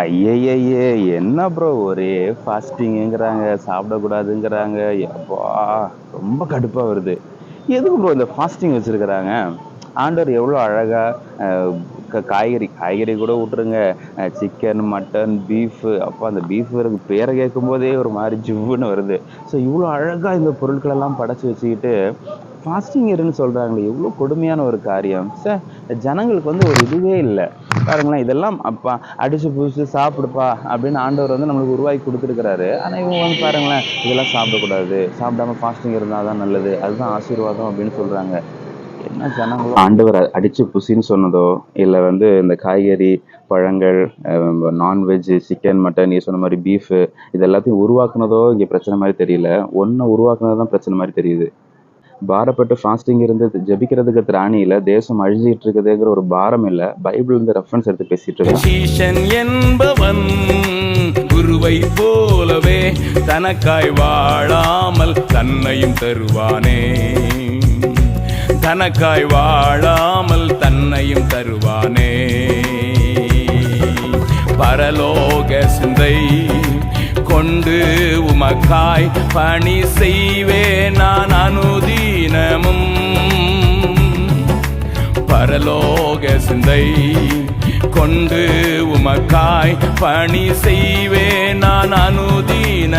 ஐயையே என்ன ப்ரோ ஒரே ஃபாஸ்டிங்குங்கிறாங்க சாப்பிடக்கூடாதுங்கிறாங்க. எப்பா ரொம்ப கடுப்பாக வருது. எதுக்கு ப்ரோ இந்த ஃபாஸ்டிங் வச்சுருக்கிறாங்க? ஆண்டவர் எவ்வளோ அழகாக காய்கறி காய்கறி கூட விட்டுருங்க சிக்கன் மட்டன் பீஃபு அப்போ அந்த பீஃப் பேரை கேட்கும்போதே ஒரு மாதிரி ஜிவ்வுன்னு வருது. ஸோ இவ்வளோ அழகாக இந்த பொருட்களெல்லாம் படைச்சி வச்சுக்கிட்டு ஃபாஸ்டிங் இருன்னு சொல்கிறாங்களே எவ்வளோ கொடுமையான ஒரு காரியம். சார் ஜனங்களுக்கு வந்து ஒரு இதுவே இல்லை. பாருங்களேன் இதெல்லாம் அப்பா அடிச்சு புடிச்சு சாப்பிடுப்பா அப்படின்னு ஆண்டவர் வந்து நம்மளுக்கு உருவாக்கி கொடுத்துருக்கிறாரு. ஆனால் இவங்க வந்து பாருங்களேன் இதெல்லாம் சாப்பிடக்கூடாது. சாப்பிடாம ஃபாஸ்டிங் இருந்தால் தான் நல்லது. அதுதான் ஆசீர்வாதம் அப்படின்னு சொல்கிறாங்க என்ன ஜனங்களும்? ஆண்டவர் அடிச்சு புசின்னு சொன்னதோ இல்லை வந்து இந்த காய்கறி பழங்கள் நான்வெஜ் சிக்கன் மட்டன் நீ சொன்ன மாதிரி பீஃபு இது எல்லாத்தையும் உருவாக்குனதோ இங்கே பிரச்சனை மாதிரி தெரியல. ஒன்றை உருவாக்குனது தான் பிரச்சனை மாதிரி தெரியுது. பாரப்பட்டு ஃபாஸ்டிங் இருந்து ஜபிக்கிறதுக்கு திராணி இல்லை தேசம் அழிஞ்சிட்டு இருக்குதுங்கிற ஒரு பாரம் இல்லை. பைபிள் இந்த ரெஃபரன்ஸ் எடுத்து பேசிட்டு இருக்காங்க என்பவன் குருவை போலவே தனக்காய் வாழாமல் தன்னையும் தருவானே. தனக்காய் வாழாமல் தன்னையும் தருவானே. பரலோக சிந்தை கொண்டு உமக்காய் பணி செய்வேன். நான் அனுதி பரலோக சிந்தை. கொண்டு உமக்காய் பணி செய்வேன் நான் அனுதீன